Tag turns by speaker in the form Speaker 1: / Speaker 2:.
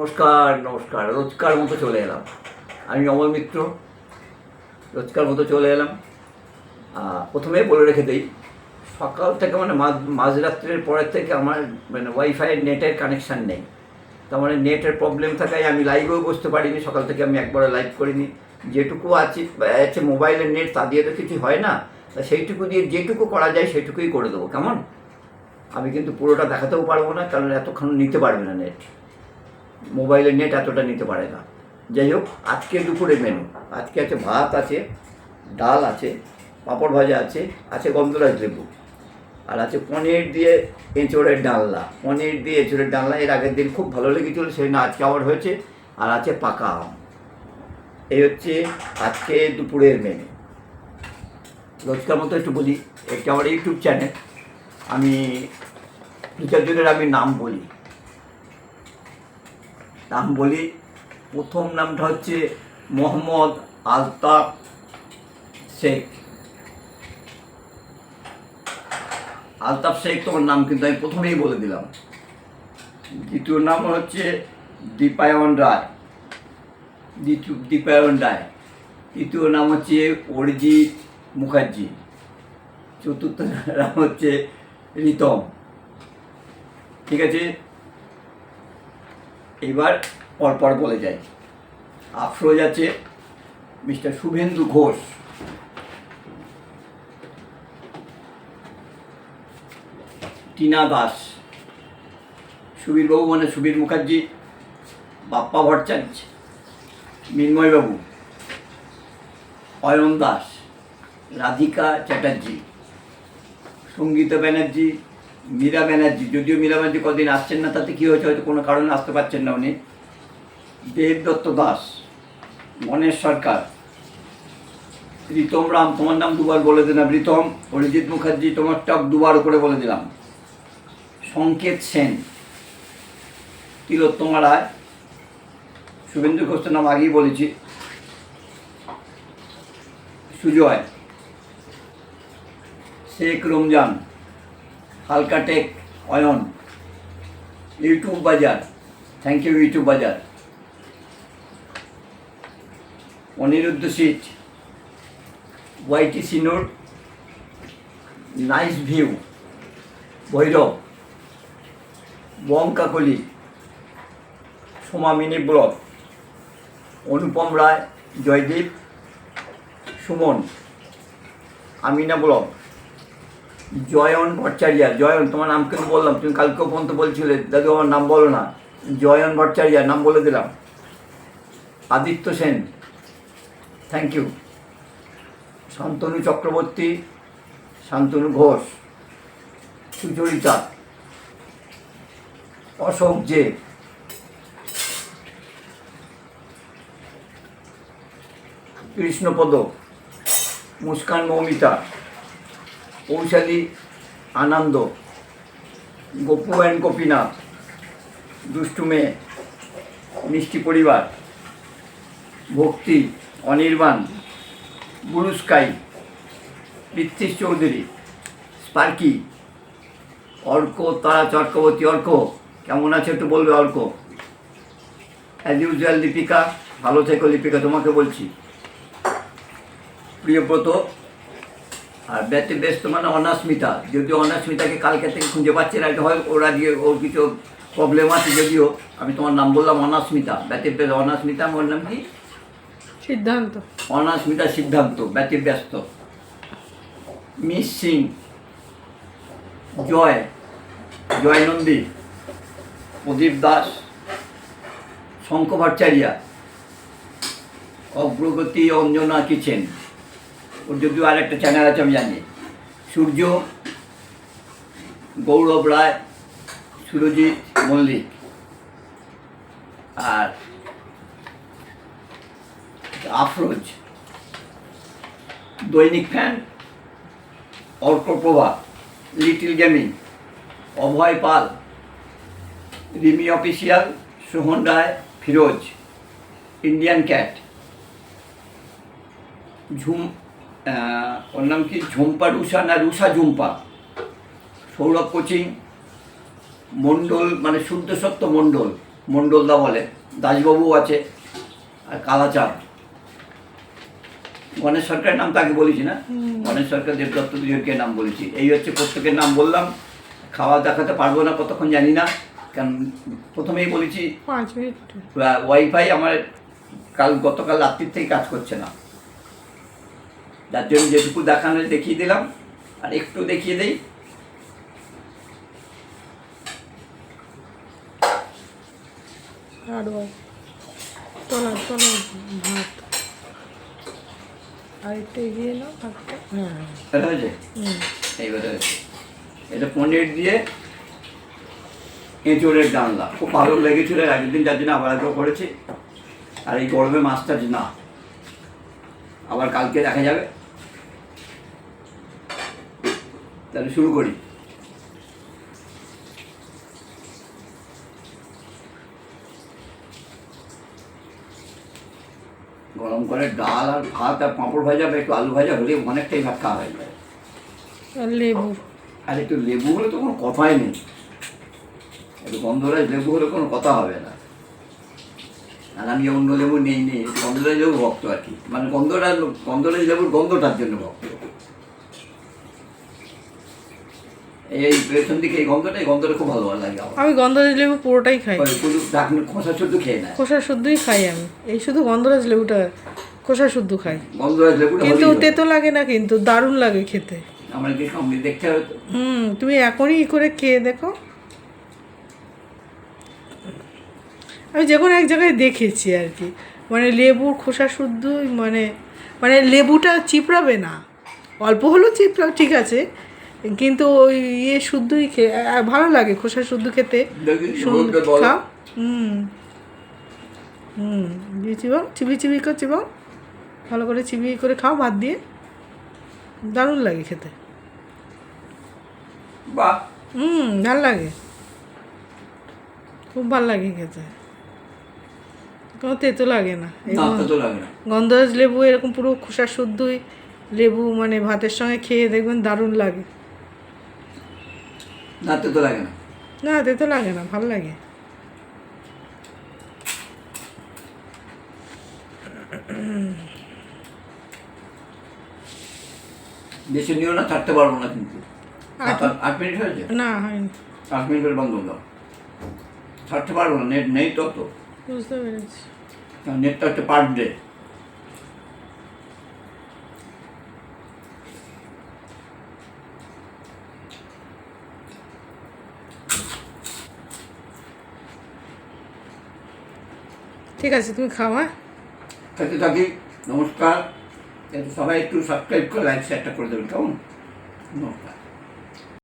Speaker 1: নমস্কার নমস্কার রোজকার মতো চলে এলাম। আমি অমল মিত্র রোজকার মতো চলে এলাম। আহ, প্রথমেই বলে রেখে দিই সকাল থেকে মানে মাঝ- মাঝরাত্রের পরের থেকে আমার মানে ওয়াইফাই নেটের কানেকশান নেই। তার মানে নেটের প্রবলেম থাকায় আমি লাইভেও বসতে পারিনি সকাল থেকে আমি একবারও লাইভ করিনি। যেটুকু আছে আছে মোবাইলের নেট তা দিয়ে তো কিছু হয় না। তা সেইটুকু দিয়ে যেটুকু করা যায় সেটুকুই করে দেবো কেমন? আমি কিন্তু পুরোটা দেখাতেও পারব না কারণ এতক্ষণ নিতে পারবে না নেট মোবাইলের নেট এতটা নিতে পারে না। যাই হোক আজকে দুপুরে মেনু আজকে আছে ভাত আছে, ডাল আছে, পাঁপড় ভাজা আছে আছে গন্ধরাজ লেবু। আর আছে পনির দিয়ে এঁচড়ের ডালনা। পনির দিয়ে এঁচড়ের ডালনা, এর আগের দিন খুব ভালো লেগেছিল সেই না আজকে আবার হয়েছে। আর আছে পাকা আম। এই হচ্ছে আজকে দুপুরের মেনু রোজকার মতো একটু বলি, এটা আমার ইউটিউব চ্যানেল আমি দু চারজনের আমি নাম বলি। নাম বলি, প্রথম নামটা হচ্ছে মোহাম্মদ আলতাফ শেখ। আলতাফ শেখ তোমার নাম কিন্তু আমি প্রথমেই বলে দিলাম। দ্বিতীয় নাম হচ্ছে দীপায়ন রায়। দ্বিতীয়, দীপায়ন রায়। তৃতীয় নাম হচ্ছে অরিজিৎ মুখার্জি। চতুর্থ নাম হচ্ছে রিতম। ঠিক আছে? এবার পরপর বলে যাই। আফরোজ আছে মিস্টার শুভেন্দু ঘোষ। টিনা দাস। সুবীরবাবু মানে সুবীর মুখার্জি। বাপ্পা ভট্টাচার্য। মিন্ময়বাবু। অয়ন দাস। রাধিকা চ্যাটার্জি। সঙ্গীতা ব্যানার্জি। মীরা ব্যানার্জি, যদিও মীরা ব্যানার্জি কদিন আসছেন না, তাতে কী হয়েছে হয়তো কোনো কারণে আসতে পারছেন না উনি। দেবদত্ত দাস মনেশ সরকার। রিতম রাম, তোমার নাম দুবার বলে দিলাম রিতম অরিজিৎ মুখার্জি তোমারটা দুবার করে বলে দিলাম। সংকেত সেন, তিলোত্তমা রায়। শুভেন্দু ঘোষের নাম আগেই বলেছি। Sujoy. Sheikh Ramzan. হালকাটেক Ayan. YouTube Bazar thank you YouTube Bazar. Aniruddha seat YT সিনোর nice view Bhairav bomb Kakoli Soma mini block, Anupam Roy, Joydeep, Suman, Amina block. Joyon Bhattacharya, Joyon, তোমার নাম কেন বললাম, তুমি কালকেও পর্যন্ত বলছিলে, দাদু আমার নাম বলো না, জয়ন ভট্টাচার্য, নাম বলে দিলাম। Aditya Sen thank you Shantanu Chakraborty, Shantanu Ghosh, Sucharita, Ashok J. Krishnapada, Muskan Moumita. Koushali Anand, Gopu and Gopinath, দুষ্টু মেয়ে, মিষ্টি পরিবার, ভক্তি, অনির্বাণ, গুরু স্কাই পৃথ্বীশ চৌধুরী, স্পার্কি, অর্ক, তারা চক্রবর্তী, অর্ক, কেমন আছে একটু বলবে অর্ক? অ্যাজ ইউজুয়াল লিপিকা ভালো থেকো লিপিকা তোমাকে বলছি। প্রিয়ব্রত আর ব্যস্ত মানে অনাস্মিতা। যদিও অনাস্মিতাকে কালকে থেকে খুঁজে পাচ্ছি না এটা হয় ওরা দিয়ে ওর কিছু প্রবলেম আছে যদিও আমি তোমার নাম বললাম অনাস্মিতা। ব্যতির ব্যস্ত অনাস্মিতা আমার নাম কি?
Speaker 2: সিদ্ধান্ত।
Speaker 1: অনাস্মিতা সিদ্ধান্ত ব্যতির ব্যস্ত। মিস সিং জয় জয় নন্দী প্রদীপ দাস শঙ্খ ভট্টাচার্যা অগ্রগতি অঞ্জনা কিচেন। ওর যদিও আর একটা চ্যানেল আছে, আমি জানি। সূর্য, গৌরব রায়, সুরজিৎ মল্লিক। আর আফরোজ। দৈনিক fan Arkaprabha little gaming, Abhay Pal, Rimi official, Sohan Roy, Firoz, Indian cat. Jhum ওর নাম কি? ঝুম্পা রুষা না রুষা ঝুম্পা? সৌরভ কোচিং মণ্ডল মানে শুদ্ধ সত্য মণ্ডল মণ্ডলদা বলে দাসবাবু আছে আর কালাচাঁদ। গণেশ সরকারের নাম তাকে বলেছি না? গণেশ সরকার দেবদত্ত দুজনকে নাম বলেছি। এই হচ্ছে প্রত্যেকের নাম বললাম। খাওয়া দেখাতে পারব না কতক্ষণ জানি না। কারণ প্রথমেই বলেছি ওয়াইফাই আমার কাল গতকাল রাত্রির থেকে কাজ করছে না। যার জন্য যেটুকু দেখানো দেখিয়ে দিলাম। আর একটু দেখিয়ে দেই।
Speaker 2: আর বল। তোলা তোলা। ভাত। আর একটু এগিয়ে নাও ভাতটা। হ্যাঁ।
Speaker 1: এটা হয়েছে?
Speaker 2: হুম।
Speaker 1: হয়েছে। এটা পনির দিয়ে এঁচড়ের খুব ভালো লেগেছিল এর আগের দিন যার জন্য আবার একবার করেছি। আর এই গরমে মাছটা যে না। আবার কালকে দেখা যাবে। তাহলে শুরু করি। গরম করে ডাল আর ভাত আর পাঁপড় ভাজা বা একটু আলু ভাজা হলে অনেকটাই ভাত খাওয়া হয়ে যায়।
Speaker 2: লেবু?
Speaker 1: আর একটু লেবু হলে তো কোনো কথাই নেই। একটু গন্ধরাজ লেবু হলে কোনো কথা হবে না। আর আমি অন্য লেবু নেই নেই। গন্ধরাজ লেবু ভক্ত আর কি। মানে গন্ধরাজ গন্ধরাজ লেবুর গন্ধটার জন্য ভক্ত। এই পেছন দিকে এই গন্ধটা এই গন্ধটা খুব ভালো লাগে
Speaker 2: আমি গন্ধরাজ লেবু পুরোটাই খাই।
Speaker 1: শুধু খোসা শুদ্ধ খেয়ে নেয়।
Speaker 2: খোসা শুদ্ধই খাই আমি। এই শুধু গন্ধরাজ লেবুটা খোসা শুদ্ধ খাই।
Speaker 1: গন্ধরাজ লেবুটা
Speaker 2: কিন্তু। তেতো লাগে না কিন্তু দারুণ লাগে খেতে।
Speaker 1: আমার কি সামনে দেখতে হবে
Speaker 2: হুম তুমি এখনই ই করে খেয়ে দেখো। আমি যে কোনো এক জায়গায় দেখেছি আর কি মানে লেবুর খোসা শুদ্ধ মানে মানে লেবুটা চিপড়াবে না। অল্প হলেও চিপড়াও ঠিক আছে কিন্তু ওই ইয়ে শুদ্ধই খেয়ে ভালো লাগে খোসা শুদ্ধ খেতে। খাও হুম। হুম দিয়ে চিবাও চিবি চিবি করে চিবাও ভালো করে চিবি করে খাও ভাত দিয়ে। দারুণ লাগে খেতে।
Speaker 1: বাহ।
Speaker 2: হুম ভালো লাগে। খুব ভালো লাগে খেতে। কোনো তেতো লাগে না। গন্ধরাজ লেবু এরকম পুরো খোসা শুদ্ধই লেবু মানে ভাতের সঙ্গে খেয়ে দেখবেন দারুণ লাগে।
Speaker 1: না তো লাগে না।
Speaker 2: না তেতো লাগে না ভালো লাগে।
Speaker 1: বেশি নিও না থাকতে পারব না কিন্তু।
Speaker 2: আট-
Speaker 1: আট- আট মিনিট হয়েছে?
Speaker 2: না হয়নি।
Speaker 1: পাঁচ মিনিটের বন্ধ দাও থাকতে পারব না নেট নেই তো তো।
Speaker 2: বুঝতে পেরেছি।
Speaker 1: নেটটা হচ্ছে পার ডে।
Speaker 2: ঠিক আছে, তুমি খাও হ্যাঁ?
Speaker 1: থাকতে থাকি নমস্কার। যাতে সবাই একটু সাবস্ক্রাইব করে লাইক শেয়ারটা করে দেবেন, কেমন? নমস্কার।